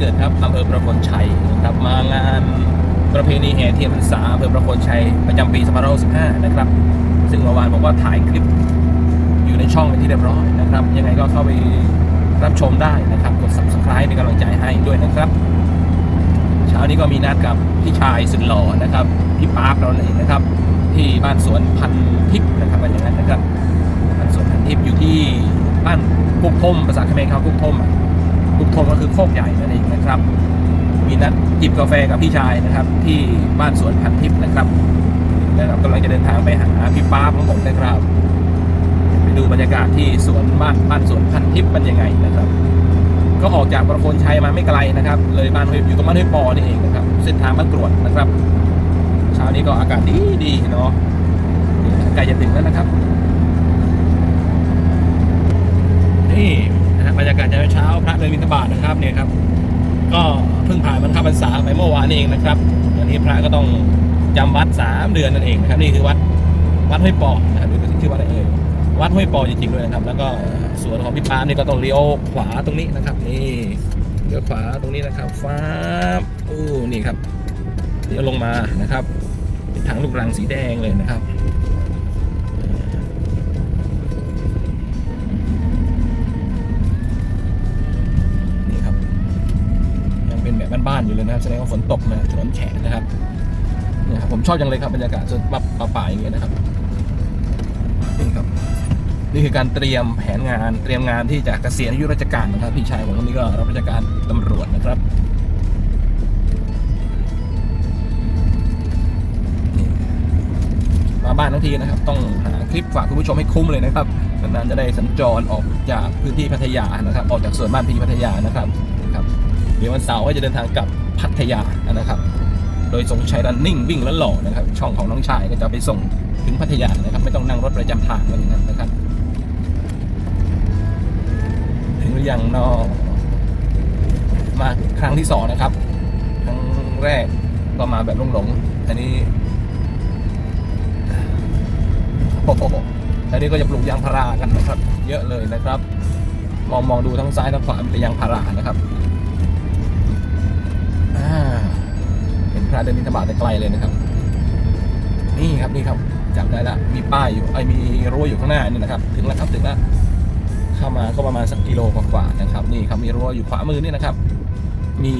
เกิดครับอำเภอประโคนชัยนะครับมางานประเพณีแห่เทียนพรรษาอำเภอประโคนชัยประจำปี2565นะครับ ซึ่งเมื่อวานผมก็ถ่ายคลิปอยู่ในช่องเป็นที่เรียบร้อยนะครับ ยังไงก็เข้าไปรับชมได้นะครับ กด subscribe เป็นกำลังใจให้ด้วยนะครับ เช้านี้ก็มีนัดกับพี่ชายสุดหล่อนะครับพี่ปาร์คเราเองนะครับ ที่บ้านสวนพันทิพย์นะครับว่าอย่างนั้นนะครับบ้านสวนพันทิพย์อยู่ที่บ้านกุกทมภาษาเขมรเขากุกทมอะ กุกทมก็คือโคกใหญ่นั่นเองนะครับ มีนัดจิบกาแฟกับพี่ชายนะครับ ที่บ้านสวนพันทิพย์นะครับนะครับกำลังจะเดินทางไปหาพี่ปาของผมนะครับ ไปดูบรรยากาศที่สวนบ้านบ้านสวนพันทิพย์เป็นยังไงนะครับ ก็ออกจากประโคนชัยมาไม่ไกลนะครับ เลยบ้านห้วยอยู่ตรงบ้านห้วยปอนี่เองนะครับ เส้นทางบ้านกรวดนะครับเช้านี้ก็อากาศดีดีเนาะใกล้จะถึงแล้วนะครับ นี่ นะบรรยากาศยามเช้าพระเดินบิณฑบาตนะครับเนี่ยครับ ก็เพิ่งผ่านมันข้าพรรษาไปเมื่อวานเองนะครับตอนนี้พระก็ต้องจำวัดสามเดือนนั่นเองนะครับนี่คือวัดวัดห้วยปอนะครับหรือชื่อวัดอะไรเอ่ยวัดห้วยปอจริงๆด้วยนะครับ แล้วก็สวนของพี่ปามนี่ก็ต้องเลี้ยวขวาตรงนี้นะครับ นี่เลี้ยวขวาตรงนี้นะครับฟ้าอู้นี่ครับเลี้ยวลงมานะครับเป็นทางลูกรังสีแดงเลยนะครับานอยู่เลยนะครับแสดงว่าฝนตกนะถนนแฉะนะครับเนี่ยครับผมชอบจังเลยครับบรรยากาศสดแบบป่าๆอย่างเงี้ยนะครับนี่ครับ นี่คือการเตรียมแผนงานเตรียมงานที่จะเกษียณอายุราชการนะครับพี่ชายผมคนนี้ก็รับราชการตำรวจนะครับมาบ้านทั้งทีนะครับ ต้องหาคลิปฝากคุณผู้ชมให้คุ้มเลยนะครับนานๆจะได้สัญจรออกจากพื้นที่พัทยานะครับ ออกจากส่วนบ้านพี่พัทยานะครับ เดี๋ยววันเสาร์ก็จะเดินทางกลับพัทยานะครับ โดยทรงชัยรันนิ่งวิ่งและหล่อนะครับ ช่องของน้องชายก็จะไปส่งถึงพัทยานะครับ ไม่ต้องนั่งรถประจำทางอะไรอย่างนั้นนะครับ ถึงหรือยังเนอมาครั้งที่สองนะครับ ครั้งแรกก็มาแบบหลงๆอันนี้โอ้โหอันนี้ก็จะปลูกยางพารากันนะครับ เยอะเลยนะครับ มองมองดูทั้งซ้ายทั้งขวาเป็นยางพารานะครับ เดินบิณฑบาตแต่ไกลเลยนะครับ นี่ครับนี่ครับจับได้ละมีป้ายอยู่ไอ้มีรั้วอยู่ข้างหน้านี่นะครับ ถึงแล้วครับถึงแล้วเข้ามาก็ประมาณสักกิโลกว่าๆนะครับ นี่ครับมีรั้วอยู่ขวามือนี่นะครับ มี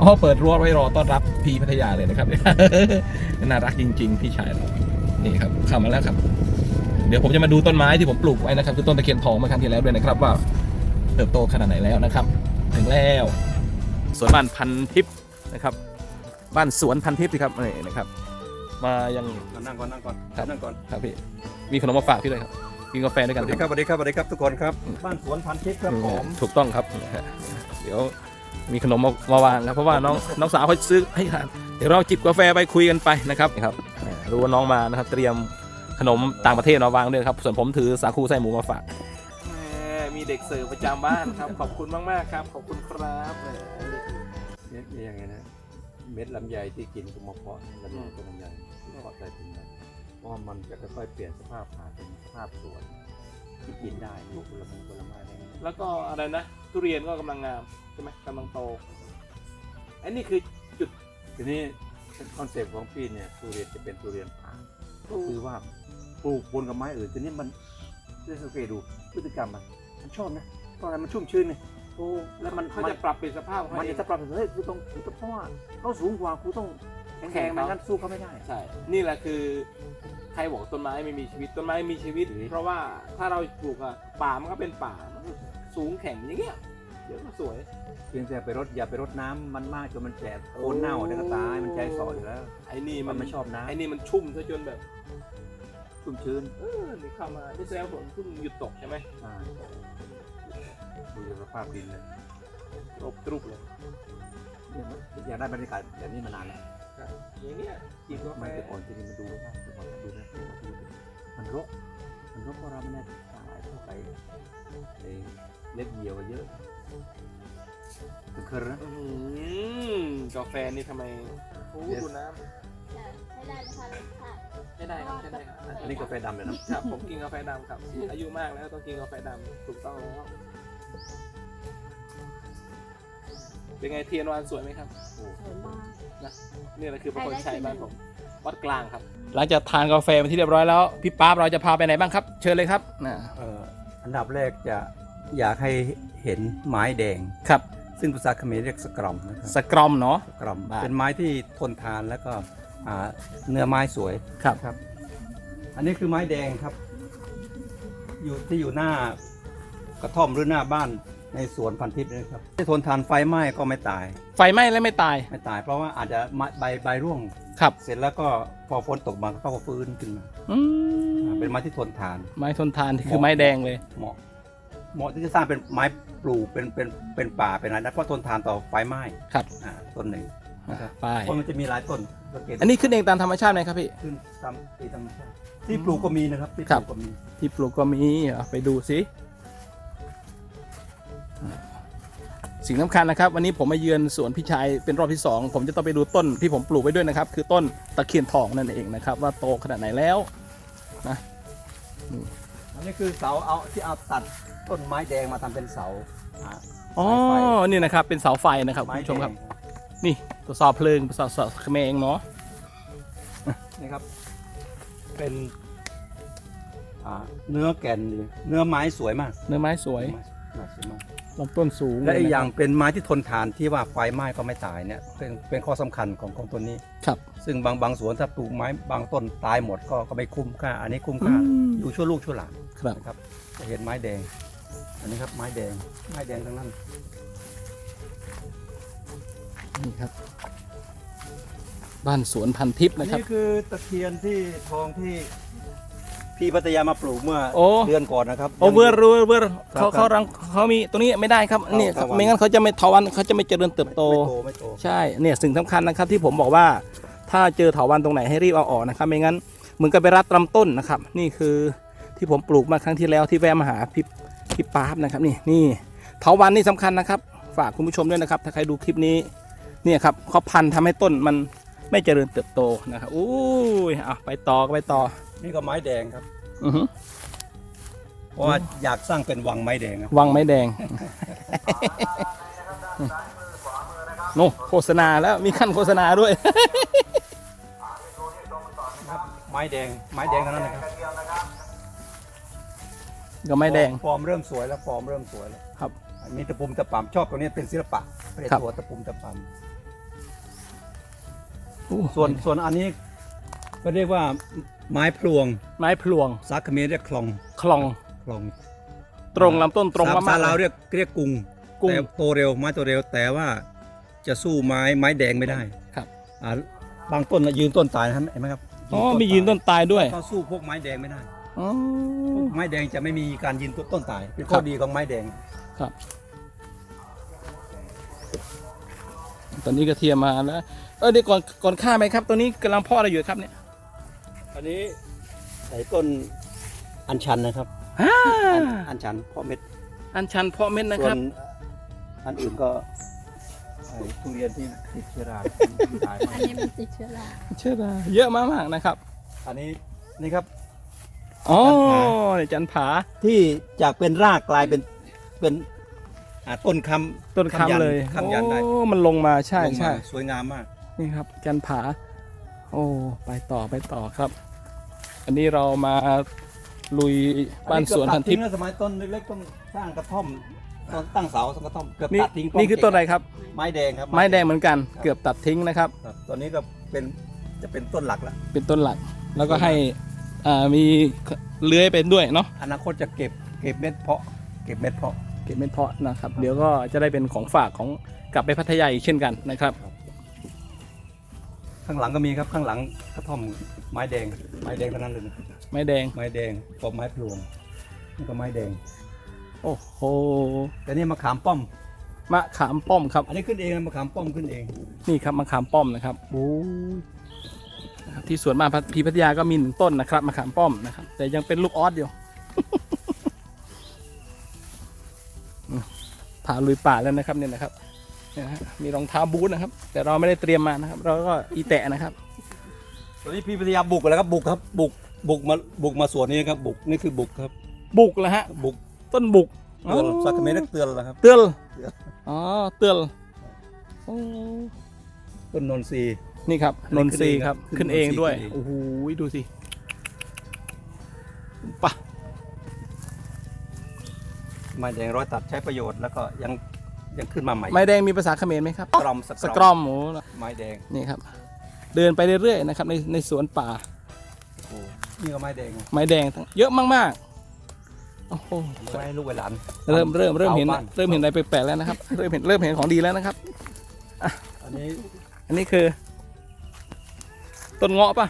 อ๋อเปิดรั้วไว้รอต้อนรับพีพัทยาเลยนะครับน่ารักจริง ๆ พี่ชายเรานี่ครับเข้ามาแล้วครับ เดี๋ยวผมจะมาดูต้นไม้ที่ผมปลูกไว้นะครับ คือต้นตะเคียนทองเมื่อครั้งที่แล้วด้วยนะครับ ว่าเติบโตขนาดไหนแล้วนะครับ ถึงแล้วสวนบ้านพันทิพย์นะครับ บ้านสวนพันทิพย์สิครับนี่นะครับ มายังนั่งก่อนนั่งก่อนครับนั่งก่อนครับพี่มีขนมมาฝากพี่ด้วยครับกินกาแฟด้วยสกันวัสดีครับสวัสดีครับสวัสดีครับทุกคนครับ บ้านสวนพันทิพย์ครับผมถูกต้องครับนะฮะเดี๋ยวมีขนมมามาวางครับเพราะว่าน้องน้องสาวเขาซื้อให้ทานเดี๋ยวเราจิบกาแฟไปคุยกันไปนะครับครับอ่ารู้ว่าน้องมานะครับเตรียมขนมต่างประเทศมาวางด้วยครับส่วนผมถือสาคูไส้หมูมาฝาก มีเด็กเสิร์ฟประจำบ้านครับ ขอบคุณมากๆครับ ขอบคุณครับเม็ดยังไงนะเม็ดลำไยที่กินก็มาเพาะลำไยเป็นลำไยเพาะใส่ถุงนะเพราะมันจะค่อยๆเปลี่ยนสภาพผ่าเป็นสภาพสวนที่กินได้ลูกผลไม้ผลไม้ไรเงี้แล้วก็อะไรนะทุเรียนก็กำลังงามใช่ไหมกำลังโตอันนี้คือจุดทีนี้คอนเซ็ปต์ของพี่เนี่ยทุเรียนจะเป็นทุเรียนป่าก็คือว่าปลูกบนกับไม้อื่นทีนี้มันได้สังเกตดูพฤติกรรมมันมันชอบนะเพราะอะไรมันชุ่มชื้นไง โอ้แล้วมันเขาจะปรับเป็นสภาพของมันเขาเอจะงถ้าปรับเฮ้ยกูต้องกูต้องเพราะว่าเขาสูงกว่ากูต้องแข็งแรงไม่งั้นสู้เขาไม่ได้ ใช่ นี่แหละคือใครบอกต้นไม้ไม่มีชีวิต ต้นไม้มีชีวิตชีวิต เพราะว่าถ้าเราปลูกอะป่ามันก็เป็นป่า มันก็สูงแข็งอย่างเงี้ย เดี๋ยวก็สวย เพียงแต่ไปรดอย่าไปรดน้ำมันมากจนมันแฉะโคนเน่าเดี๋ยวก็ตายมันใจสออยู่แล้ว ไอ้นี่มัมันนไม่ชอบน้ไอ้นี่มันชุ่มซะจนแบบำชุ่มชื้นเออนี่เข้ามาที่แซวฝนเพิ่งหยุดตกใช่ไหมอ่า ดูสภาพดินเลยรบกรุบเลยเนี่ยมันอยากได้บรรยากาศแบบนี้มานานแล้วอย่างเงี้ยกินกาแฟมันแต่ก่อนที่นี่มันดูไม่ได้แต่ก่อนดูนะดูนะมันรกมันรกเพราะเราไม่ได้สลายเข้าไปไอ้เล็บเหยียวเยอะถึงเคยนะอื้อหือกาแฟนี่ทำไมโอ้ดูน้ใช้ได้นะคะค่ะไม่ได้ครับใช่ได้ครับอันนี้กาแฟดำเลยนะครับผมกินกาแฟดำครับ อายุมากแล้วต้องกินกาแฟดำถูกต้องแล้ว เป็นไงเทียนวานสวยไหมครับสวยมากนี่แหละคือประคนชัยใครได้บ้านที่หนึ่ผงมวัดกลางครับ หลังจากทานกาแฟเป็นที่เรียบร้อยแล้วพี่ป๊าบเราจะพาไปไหนบ้างครับ เชิญเลยครับนะเอ่ออันดับแรกจะอยากให้เห็นไม้แดงครับ ซึ่งภาษาเขมรเรียกสกรอมนะครับสกรอมเนาะสกรอมบ้าเป็นไม้ที่ทนทานแล้วก็อ่าเนื้อไม้สวยครับครับ อันนี้คือไม้แดงครับ อยู่ที่อยู่หน้า กระท่อมหรือหน้าบ้านในสวนพันทิพย์นะครับที่ทนทานไฟไหม้ก็ไม่ตาย ไฟไหม้แล้วไม่ตาย ไม่ตาย เพราะว่าอาจจะไม้ใบใบร่วง ครับ เสร็จแล้วก็พอฝนตกมาก็ฟื้นขึ้นมาอืมอ่าเป็นไม้ที่ทนทาน ไม้ทนทานคือไม้แดงเลย เหมาะ เหมาะที่จะสร้างเป็นไม้ปลูกเป็นเป็นเป็นป่าเป็นอะไรนะเพราะทนทานต่อไฟไหม้ครับ อ่าต้นหนึ่งนะครับไปเพราะมันจะมีหลายต้นสังเกตอันนี้ขึ้นเองตามธรรมชาติไหมครับพี่ขึ้นตามปีธรรมชาติที่ปลูกก็มีนะครับที่ปครัลูบกก็มีที่ปลูกก็มีอะไปดูสิ สิ่งสำคัญนะครับ วันนี้ผมมาเยือนสวนพี่ชายเป็นรอบที่สองผมจะต้องไปดูต้นที่ผมปลูกไว้ด้วยนะครับ คือต้นตะเคียนทองนั่นเองนะครับ ว่าโตขนาดไหนแล้วอันนี้คือเสาเอาที่เอาตัดต้นไม้แดงมาทำเป็นเสาอ่าอ๋อสายไฟนี่นะครับเป็นเสาไฟนะครับคุณไม้ผู้ชมครับแดงนี่ตรวจสอบเพลิงตรวจสอบสอบเขมรเองเนาะนี่ครับ เป็นอ่าเนื้อแก่นดีเนื้อไม้สวยมาก เนื้อไม้สวยเนื้อไม้สวยมาก ลำต้นสูงและอีกอย่างเนเป็นไม้ที่ทนทานที่ว่าไฟไหม้ก็ไม่ตายเนี่ยเป็นเป็นข้อสำคัญของของต้นนี้ะครับ ซึ่งบางบางสวนถ้าปลูกไม้บางต้นตายหมดก็ก็ไม่คุ้มค่า อันนี้คุ้มค่าอืมอยู่ชั่วลูกชั่วหลานครับนะครับจะเห็นไม้แดง อันนี้ครับไม้แดงไม้แดงทั้งนั้นนี่ครับ บ้านสวนพันทิพย์อันนะครับนี้คือตะเคียนที่ทองที่ พี่พัทยามาปลูกเมื่อโอ้ เดือนก่อนนะครับโอเวอร์รูเวอร์ครับเขาครับเขารังเขามีตรงนี้ไม่ได้ครับเขานี่ครับถาวันไม่งั้นเขาจะไม่ทวันเขาจะไม่เจริญเติบโต ไม่โตไม่โตใช่เนี่ยสิ่งสำคัญนะครับที่ผมบอกว่าถ้าเจอเถาวันตรงไหนให้รีบเอาออกนะครับ ไม่งั้นเหมือนกับไปรัดลำต้นนะครับ นี่คือที่ผมปลูกมาครั้งที่แล้วที่แวะมาหาพี่พี่ป๊าบนะครับนี่นี่เถาวันนี่สำคัญนะครับ ฝากคุณผู้ชมด้วยนะครับ ถ้าใครดูคลิปนี้เนี่ยครับเขาพันธุ์ทำให้ต้นมันไม่เจริญเติบโตนะครับอู้ยอะไปต่อก็ไปต่อ นี่ก็ไม้แดงครับ อือหือเพราะว่าอยากสร้างเป็นวังไม้แดงครับ วังไม้แดง โนโฆษณาแล้วมีขั้นโฆษณาด้วยครับไม้แดง ไม้แดงเท่านั้นนะครับก็ไม้แดง ฟอร์มเริ่มสวยแล้วฟอร์มเริ่มสวยแล้วครับอันนี้ตะปุ่มตะป่ำชอบตรงนี้เป็นศิลปะเป็นครับตัวตะปุ่มตะป่อู้ำส่วนส่วนอันนี้ ก็เรียกว่าไม้พลวงไม้พลวงซักเขมรเรียกคลองคลองคลองตรงลำต้นตรงสามมาภากษาลาวเรียกเรียกกุงกุ้งแต่โตเร็วไม้โตเร็วแต่ว่าจะสู้ไม้ไม้แดงไม่ได้ครับอ่าบางต้นน่ะยืนต้นตายนะครับเห็นไหมครับอ๋อมียืนต้นตายด้วยก็สู้พวกไม้แดงไม่ได้อ๋อพวกไม้แดงจะไม่มีการยืนต้นตายเป็นข้อครับดีของไม้แดงครับ ตอนนี้กระเทียมมาแล้วเออเดี๋ยวก่อนก่อนข้ามไหมครับตัวนี้กำลังเพาะอะไรอยู่ครับเนี่ย อันนี้ใส่ต้นอัญชันนะครับอ่าอัญอัญชันเพาะเม็ดอันชันเพาะเม็ดนะส่ควรับนอันอื่นก็ไอ้ทุเรียนที่ติดเชื้อราขายมาอันนี้มันติดเชื้อราเชื่อได้เยอะมากๆนะครับอันนี้นี่ครับ อ๋อจันผาเนี่ยจันผาที่จากเป็นรากกลายเป็นเป็นอ่าต้นคำต้นยัคำเลยคำยันได้โอ้มันลงมาใช่ลงมาใช่สวยงามมาก นี่ครับ จันผา โอ้ไปต่อไปต่อครับ อันนี้เรามาลุยบ้านสวนพันทิพย์ อัเกือบตัดทิ้งแล้วสมัยต้นเล็กๆต้องสร้างกระท่อมต้นตั้งเสาสร้างกระท่อมเกือบนี่ตัดทิ้งนี่คือต้นอะไรครับ ไม้แดงครับไม้แดงเหมือนกัน เกือบตัดทิ้งนะครับ ครับตัวนี้ก็เป็นจะเป็นต้นหลักละเป็นต้นหลัก แล้วก็ให้อ่ามีเลื้อยเป็นด้วยเนาะ อนาคตจะเก็บเก็บเม็ดเพาะ เก็บเม็ดเพาะ เก็บเม็ดเพาะนะครับ เดี๋ยวก็จะได้เป็นของฝากของกลับไปพัทยาอีกเช่นกันนะครับ ข้างหลังก็มีครับข้างหลังกระท่อมไม้แดง ไม้แดงเท่านั้นเลยนะไม้แดง ไม้แดงกับไม้พลวงนี่ก็ไม้แดงโอ้โหแต่นี่มะขามป้อม มะขามป้อมครับ อันนี้ขึ้นเองนะมะขามป้อมขึ้นเอง นี่ครับมะขามป้อมนะครับโอ้ยนะครับที่สวนมานพีพัทยาก็มีหนึ่งต้นนะครับมะขามป้อมนะครับ แต่ยังเป็นลูกออสอยู่อืมพาลุยป่าแล้วนะครับเนี่ยนะครับเนี่ยนะฮะมีรองเท้าบูทนะครับ แต่เราไม่ได้เตรียมมานะครับ เราก็อีแตะนะครับตอนนี้พี่พัทยาบุกแล้วครับบุกครับบุกบุกมาบุกมาสวนนี้ครับบุกนี่คือบุกครับ บุกแล้วฮะ บุกต้นบุกเตือนสักเมตรเตือนแล้วครับ เตือนเตือนอ๋อเตือนโอ้ต้นนนทรีย์นี่ครับอันนนี้นทรีย์ครับ ขึ้ขึ้นนเอเองงด้วยขึ้นเองโอ้โหดูสิปะไม้แดงร้อยตัดใช้ประโยชน์แล้วก็ยัง ยังขึ้นมาใหม่ไม้แดงมีภาษาเขมรไหมครับสกรอมสกรอมโอ้ไม้แดงนี่ครับ เดินไปเรื่อยๆนะครับในในสวนป่าโอ้นี่ก็ไม้แดงไม้แดงทั้งเยอะมากๆโอ้โหไว้ให้ลูกไว้หลานเริ่มเริ่มเริ่มเห็นสาบ้าเริ่มเห็นอะไรแปลกๆแล้วนะครับเริ่มเห็นเริ่มเห็นของดีแล้วนะครับอันนี้อันนี้คือ ต้นเงาะปะ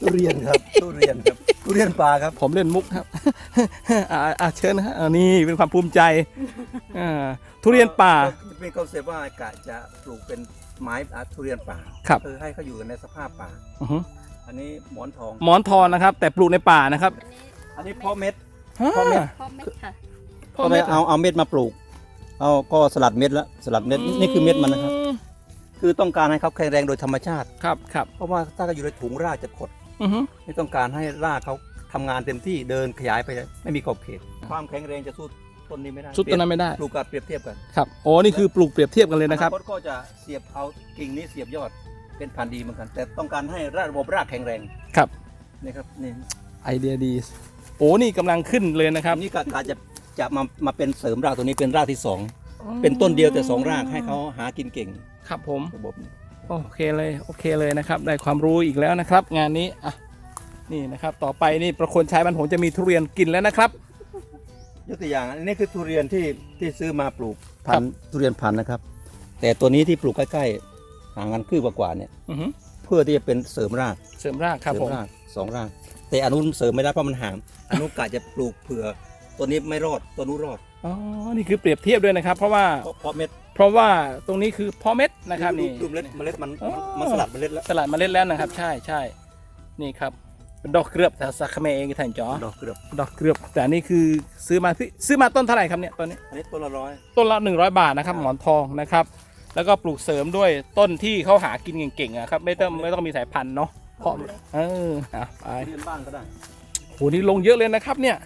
ทุเรียนครับทุเรียนครับ ทุเรียนป่าครับ ผมเล่นมุกครับ อ่าอ่าเชิญนะฮะอ่านี่เป็นความภูมิใจอ่าทุเรียนป่าเป็นคอนเซปต์ว่ากะจะปลูกเป็นไม้อะทุเรียนป่าครับ คือให้เขาอยู่ในสภาพป่า อือฮึอันนี้หมอนทอง หมอนทองนะครับ แต่ปลูกในป่านะครับอันนี้อันนี้เพาะเม็ดอ่าพ่อเม็ดพ่อเม็ดค่ะพ่อเม็ดเอาเอาเม็ดมาปลูก เอาก็สลัดเม็ดแล้วสลัดเม็ดนี่คือเม็ดมันนะครับ คือต้องการให้เขาแข็งแรงโดยธรรมชาติ ครับครับเพราะว่าถ้าเขาอยู่ในถุงรากจะขด อือฮึไม่ต้องการให้รากเขาทำงานเต็มที่เดินขยายไปเลยไม่มีขอบเขต ความแข็งแรงจะสู้ต้นนี้ไม่ได้ชุดตัวนั้นไม่ได้ปลูกกับเปรียบเทียบกันครับโอ้นี่คือปลูกเปรียบเทียบกันเลยนะครับอนาคตก็จะเสียบเอากิ่งนี้เสียบยอดเป็นพันธุ์ดีเหมือนกัน แต่ต้องการให้ระบบรากแข็งแรงครับ นี่ครับนี่ไอเดียดีโอ้นี่กำลังขึ้นเลยนะครับนี่ก็การจะจะมามาเป็นเสริมรากตัวนี้เป็นรากที่สองเป็นต้นเดียวแต่สองรากให้เขาหากินเก่งครับผมระบบนี้ โอเคเลยโอเคเลยนะครับได้ความรู้อีกแล้วนะครับ งานนี้อะนี่นะครับต่อไปนี่ประคนชัยบ้านผมจะมีทุเรียนกินแล้วนะครับ ยกตัวอย่างอันนี้คือทุเรียนที่ที่ซื้อมาปลูกพันธุ์ทุเรียนพันธุ์นะครับ แต่ตัวนี้ที่ปลูกใกล้ๆห่างกันคืบกว่าๆเนี่ยอือฮึเพื่อที่จะเป็นเสริมรากเสริมรากครับเสริผมมรากสองรากแต่อนุเสริมไม่ได้เพราะมันห่างอนุกะจะปลูกเผื่อตัวนี้ไม่รอดตัวนู้นรอด อ๋อ นี่คือเปรียบเทียบด้วยนะครับ เพราะว่าเพราะเพราะเม็ด เพราะว่าตรงนี้คือเพาะเม็ดนะครับนี่ดูเมล็ดเมล็ดมันอ๋อมันสลัดเมล็ดแล้ว สลัดเมาเล็ดแล้วนะครับ ใช่ใช่ นี่ครับเป็นดอกเกลือบแต่สักเมเองท่านจ๋อดอกเกลือบ ดอกเกลือบ แต่อันนี่คือซื้อมาที่ซื้อมาต้นเท่าไหร่ครับเนี่ยต้นนี้ อันนี้ต้นละร้อย ต้นละ100บาทนะครับครับหมอนทองนะครับ แล้วก็ปลูกเสริมด้วยต้นที่เขาหากินเก่งๆอะครับ ไม่ต้องไม่ต้องมีสายพันธุ์เนาะ เพาะ เอออะไปเรียนบ้านก็ได้โหนี่ลงเยอะเลยนะครับเนี่ย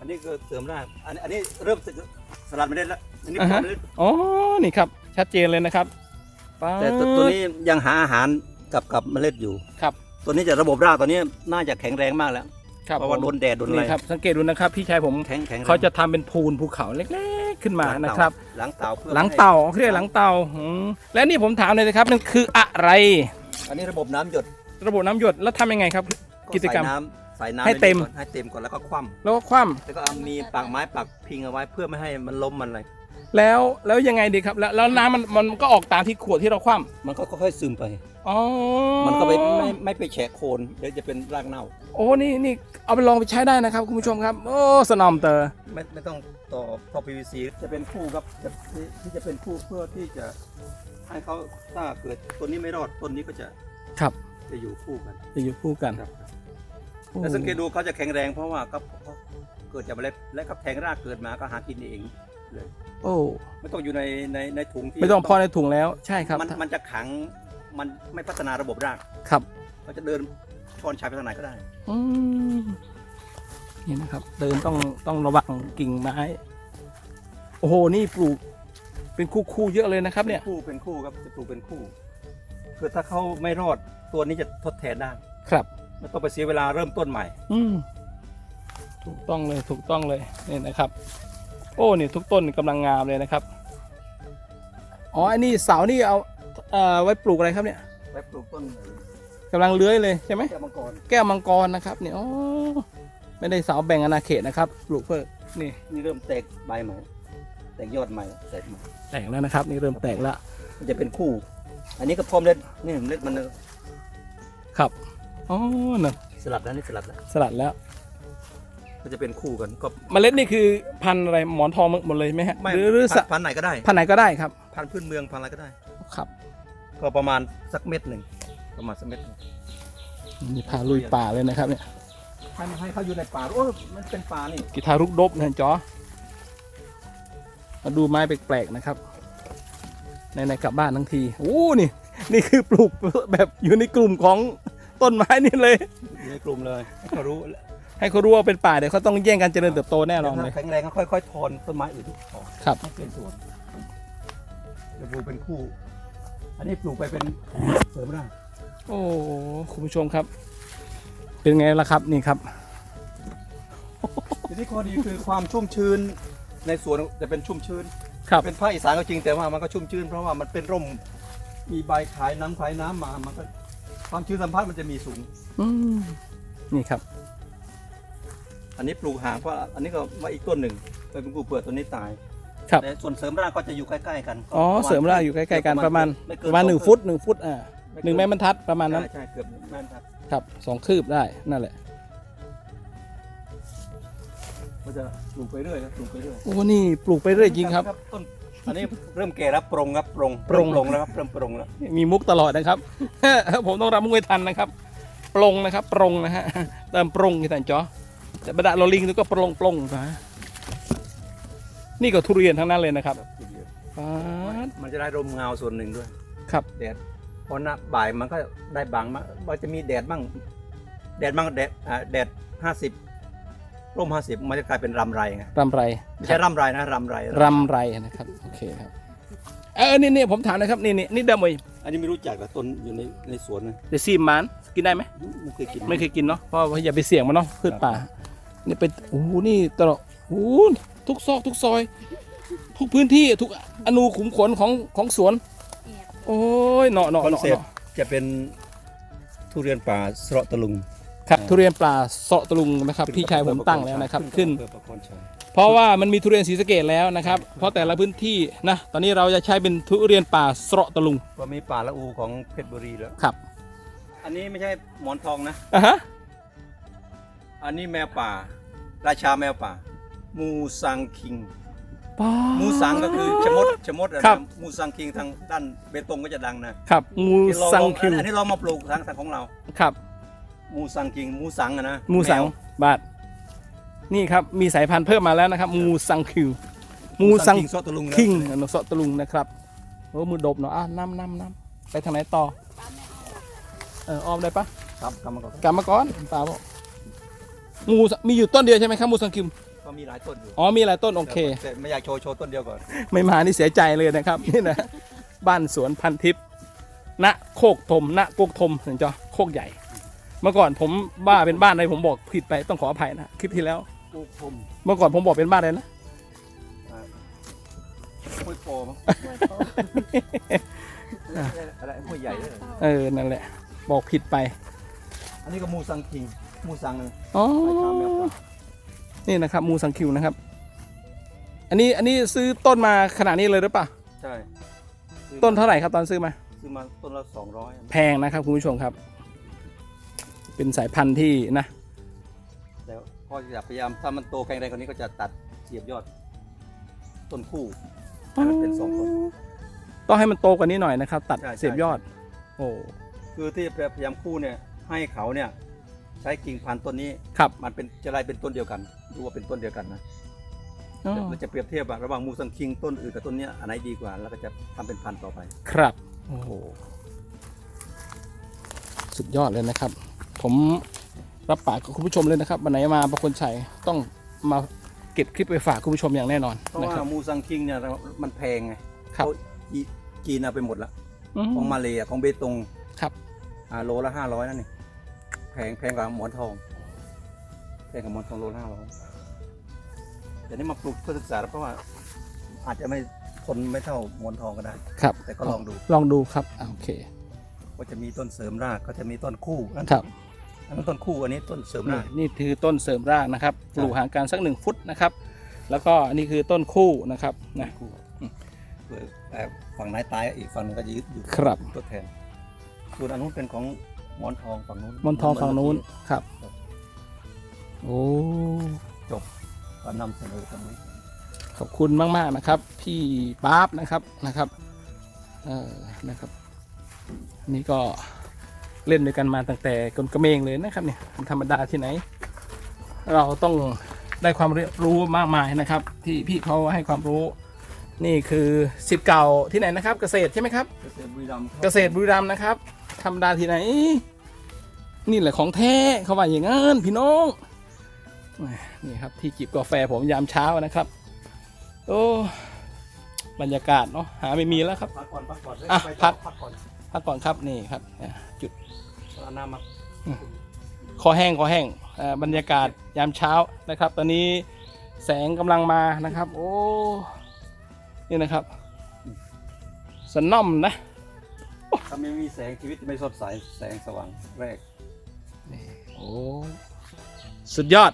อันนี้คือเสริมรากอันนี้อันนี้เริ่มสลัดเมล็ดแล้วอันนี้อ่าเพาะฮะเมล็ดอ๋อนี่ครับชัดเจนเลยนะครับป๊าดแต่ตัวตัวนี้ยังหาอาหารกับกับเมล็ดอยู่ ครับตัวนี้จะระบบรากตัวนี้น่าจะแข็งแรงมากแล้วครับเพราะว่าผมโดนแดดโดนอะไรนี่ครับสังเกตดูนะครับ พี่ชายผมแข็งแข็งแรงเขาจะทำเป็นพูนภูเขาเล็กๆขึ้นมานะครับ หลังเต่าเพื่อหลังเต่าเขาเรียกหลังเต่าอืมและนี่ผมถามเลยนะครับมันคืออะไร อันนี้ระบบน้ำหยดระบบน้ำหยดแล้วทำยังไงครับ กิจกรรม ใส่น้ำ ใส่น้ำให้เต็มนนี้ก่อนให้เต็มก่อนแล้วก็คว่แล้วก็คว่ำแล้วก็เอามีปากไม้ปักพิงเอาไว้เพื่อไม่ให้มันล้มมันอะไรำแล้วแล้วยังไงดีครับ แล้วแล้วน้ำมันมันก็ออกตามที่ขวดที่เราคว่มันก็ค่อยๆซึมไปำอ๋อมันก็ไปไม่ไม่ไปแฉะโคนเดี๋ยวจะเป็นรากเน่า โอ้นี่นี่เอาไปลองไปใช้ได้นะครับคุณผู้ชมครับ โอ้สนอมเตอร์ไม่ไม่ต้องต่อท่อ PVC จะเป็นคู่ครับจะที่ที่จะเป็นคู่เพื่อที่จะให้เขาถ้าเกิดตัวนี้ไม่รอดต้นนี้ก็จะครับจะอยู่คู่กันจะอยู่คู่กัน ครับโอ้ แล้วสังเกตดูเขาจะแข็งแรงเพราะว่าก็เขาเกิดจากเมล็ดและก็แทงรากเกิดมาก็หากินเองเลยโอ้ไม่ต้องอยู่ในในในถุงที่ไม่ต้องพอในถุงแล้วใช่ครับ มันมันจะขังมันไม่พัฒนาระบบรากครับเขาจะเดินชอนชายไปทางไหนก็ได้อืมนี่นะครับ เดินต้องต้องระวังกิ่งไม้ โอ้โหนี่ปลูกเป็นคู่คู่ๆเยอะเลยนะครับ เนี่ยป็คู่เป็นคู่ครับจะปลูกเป็นคู่คือถ้าเขาไม่รอดตัวนี้จะทดแทนได้ครับ ไม่ต้องไปเสียเวลาเริ่มต้นใหม่ อืมถูกต้องเลยถูกต้องเลยนี่นะครับ โอ้นี่ทุกต้นกำลังงามเลยนะครับ อ๋ออันนี้เสานี่เอาเอ่อไว้ปลูกอะไรครับเนี่ยไปปลูกต้นกำลังเลื้อยเลยใช่ไหม แก้วมังกรแก้วมังกรนะครับเนี่ยอ๋อไม่ได้เสาแบ่งอาณาเขตนะครับปลูกเพื่อนี่นี่เริ่มแตกใบใหม่แตกยอดใหม่แตกใหม่แตกแล้วนะครับ นี่เริ่มแตกแล้วมันจะเป็นคู่ อันนี้ก็พร้อมเล็ดนี่เล็ดมันครับ อ๋อเนอะสลับแล้วนี่สลับแล้วสลัดแล้วก็จะเป็นคู่กันก็เมล็ดนี่คือพันธุ์อะไรหมอนทองหมดเลยไหมฮะไม่หรือหรือพัสะนพันธุ์ไหนก็ได้ พันธุ์ไหนก็ได้ครับพันธุ์พื้นเมืองพันธุ์อะไรก็ได้ ครับก็ประมาณสักเม็ดหนึ่งประมาณสักเม็ดหนึ่งนี่พาลุยป่าเลยนะครับเนี่ยให้ให้เขาอยู่ในป่าโอ้มันเป็นป่านี่กีทารุกดบนะจอมาดูไม้แปลกๆนะครับในในๆกลับบ้านทั้งทีโอ้นี่นี่คือปลูกแบบอยู่ในกลุ่มของ ต้นไม้นี่เลย อยู่ในกลุ่มเลยให้เขารู้ให้เขารู้ว่าเป็นป่าเดี๋ยวเขาต้องแย่งกันเจริญเติบโตแน่นอนเลยแข็งแรงก็ค่อยๆถอนต้นไม้อื่นทุกถอนครับ ให้เป็นส่วนจะปลูกเป็นคู่ อันนี้ปลูกไปเป็นเสริมได้โอ้โหคุณผู้ชมครับ เป็นไงล่ะครับนี่ครับ ทีนี้ข้อดีคือความชุ่มชื้นในสวนจะเป็นชุ่มชื้น ครับเป็นภาคอีสานก็จริงแต่ว่ามันก็ชุ่มชื้นเพราะว่ามันเป็นร่ม มีใบขายน้ำขายน้ำมา มันก็ ความชื้นสัมผัสมันจะมีสูง อืมนี่ครับ อันนี้ปลูกห่างเพราะอันนี้ก็มาอีกต้นหนึ่งไปเป็นกูเปิดต้นนี้ตายครับ แต่ส่วนเสริมรากก็จะอยู่ใกล้ๆกันอ๋อปะณเสริมรากอยู่ใกล้ๆกันประมาณไเกิประมาณสอหนึ่งคืบฟุตหนึ่งฟุตอ่าไเกิหนึ่งแม่บรรทัดประมาณนั้น ใช่ใช่เกือบแม่นครับครับสองคืบได้นั่นแหละ ก็จะปลูกไปเรื่อยครับปลูกไปเรื่อยโอ้นี่ปลูกไปเรื่อยจริงครับ ต้น อันนี้เริ่มแก่แล้วปรงครับปรงปรง เมปรงแล้วครับเริ่มปรงแล้วมีมุกตลอดนะครับ ผมต้องรับมุกให้ทันนะครับ ปรงนะครับ ปรงนะฮะเติมปรงที่แต่จอแต่บรรดาโรลิงนี่ก็ปรงปรงนะนี่ก็ทุเรียนทั้งนั้นเลยนะครับป๊าดมันจะได้ร่มเงาส่วนหนึ่งด้วย ครับ แดดพอหน้าบ่ายมันก็ได้บางมามันจะมีแดดบ้างแดดบ้างแดดอ่าแดดห้าสิบ ร่มห้าสิบมันจะกลายเป็นรำไรไงรำไรไม่ใช่รำไรนะรำไรรำไรนะครับโอเคครับเออนี่นี่ผมถามนะครับนี่นี่นี่เดมวยอันนี้ไม่รู้จักกับต้นอยู่ในในสวนนะเดซีมมันกินได้ไหมไม่เคยกินไม่เคยกินเนาะเพราะว่าอย่าไปเสี่ยงมันเนาะพืชป่านี่เป็นโอ้โหนี่ตลอดโอ้โหทุกซอกทุกซอย ทุกพื้นที่ทุกอนูขุมขนของของสวน โอ้ยเนาะเนาะคอนเนาะเซ็ปต์จะเป็นทุเรียนป่าสระตะลุง ครับทุเรียนปลาเสาะตะลุงนะครับพี่ชายผมตั้งแล้วนะครับขึ้น เพื่อประคองชัยเพราะว่ามันมีทุเรียนศรีสะเกดแล้วนะครับ เพราะแต่ละพื้นที่นะตอนนี้เราจะใช้เป็นทุเรียนป่าเสาะตะลุงก็มีป่าละอูของเพชรบุรีแล้วครับ อันนี้ไม่ใช่หมอนทองนะอะฮะอันนี้แมวป่า ราชาแมวป่า มูซังคิง ป้า มูสังก็คือชะมดชะมดอะครับนะมูซังคิงทางด้านเบตงก็จะดังนะครับ งูที่เราสังลองคิวอันนี้เรามาปลูกทางทางของเรา ครับ มูซังคิงมูสังอะนะมูสังแวบาท นี่ครับมีสายพันธุ์เพิ่มมาแล้วนะครับ มูสังคิว มูมูสัซังงคิงซอตะลุงนะคิงนกเสาะตะลุงนะครับโอ้มือดบเนาะอะน้ำน้ำน้ำไปทางไหนต่อเออออมได้ปะครับกรรมกรกลับมาก่อนป่าบอกงูสมีอยู่ต้นเดียวใช่ไหมครับมูสังคิวก็มีหลายต้นอยู่อ๋อมีหลายต้นโอเคแต่ไม่อยากโชว์โชว์ต้นเดียวก่อนไม่มานี่เสียใจเลยนะครับนี่นะบ้านสวนพันทิพย์ณโคกธมณโคกธมถึงจะโคกใหญ่ เมื่อก่อนผมบ้าเป็นบ้านอะไรผมบอกผิดไปต้องขออภัยนะคลิปที่แล้วปลูกผมเมื่อก่อนผมบอกเป็นบ้านอะไรนะ ห้วยโปมั้งอะไรห้วยใหญ่เลยเออนั่นแหละ บอกผิดไปอันนี้ก็มูซังคิงมูซังนะอ๋อราชาแมวป่านี่นะครับมูสังคิวนะครับ อันนี้อันนี้ซื้อต้นมาขนาดนี้เลยหรือเปล่าใช่ต้นเท่าไหร่ครับตอนซื้อมา ซื้อมาต้นละสองร้อย แพงนะครับคุณผู้ชมครับ เป็นสายพันธุ์ที่นะ แล้วก็จะพยายามถ้ามันโตแข็งแรงกว่านี้ก็จะตัดเสียบยอด ต้นคู่ให้มันเป็นสองต้น ต้องให้มันโตกว่านี้หน่อยนะครับ ตัดใช่ใช่ เสียบยอด โอ้คือที่พยายามคู่เนี่ย ให้เขาเนี่ย ใช้กิ่งพันธุ์ต้นนี้ ครับมันเป็นจะไล่เป็นต้นเดียวกัน ดูว่าเป็นต้นเดียวกันนะอ๋อเราจะเปรียบเทียบอะระหว่างมูซังคิงต้นอื่นกับต้นเนี้ยอันไหนดีกว่า แล้วก็จะทำเป็นพันธุ์ต่อไป ครับ โอ้โหสุดยอดเลยนะครับ ผมรับปากกับคุณผู้ชมเลยนะครับวันไหนมาประคนชัยต้องมาเก็บคลิปไปฝากคุณผู้ชมอย่างแน่นอนเพราะนะว่าครับ มูซังคิงเนี่ยเรามันแพงไงครับเขาจีจีนเอาไปหมดละอืม ของมาเลยของเบตงครับ อ่าโลละห้าร้อยนั่นนี่แพงแพงกว่าหมอนทองแพงกว่าหมอนทองโลละห้าร้อยแต่นี่มาปลูกเพื่อศึกษาเพราะว่า อาจจะไม่ทนไม่เท่าหมอนทองก็ได้ ครับแต่ก็ลองดู ลองดูครับอ่าโอเคก็จะมีต้นเสริมรากก็จะมีต้นคู่นั่นครับ อันนั้นต้นคู่อันนี้ต้นเสริมนี่รากนี่คือต้นเสริมรากนะครับใช่ปลูกห่างกันสักหนึ่งฟุตนะครับ แล้วก็อันนี้คือต้นคู่นะครับนะคู่เพื่อแต่ฝั่งไหนตายอีกฝั่งหนึงก็จะยึดอยู่ครับตัวแทนส่วนอันนู้นเป็นของหมอนทองฝั่งนู้นมอนทองฝั่งนู้นครับโอ้ก็นำเสนอตรงนี้ขอบคุณมาก ๆ นะครับ พี่ป๊าบนะครับนะครับเออนะครับ นี่ก็ เล่นด้วยกันมาตั้งแต่กลกระเมงเลยนะครับเนี่ยมันธรรมดาที่ไหน เราต้องได้ความเรียนรู้มากมายนะครับ ที่พี่เขาให้ความรู้ นี่คือสิทธิ์เก่าที่ไหนนะครับ เกษตรใช่ไหมครับเกษตรบุรีรัมย์เกษตรบุรีรัมย์นะครับธรรมดาที่ไหน นี่แหละของแท้เขาว่าอย่างนั้นพี่น้องนี่ครับที่จิบกาแฟผมยามเช้านะครับ โอ้บรรยากาศเนาะหาไม่มีแล้วครับพักก่อนพักก่อนอะไปพัต่กพักก่อน พักก่อนครับนี่ครับอะจุดเอาน้ำมาคอแห้งคอแห้งอ่าบรรยากาศยามเช้านะครับ ตอนนี้แสงกำลังมานะครับ โอ้นี่นะครับสนอมนะถ้าไม่มีแสงชีวิตไม่สดใสแสงสว่างแรกโอ้สุดยอด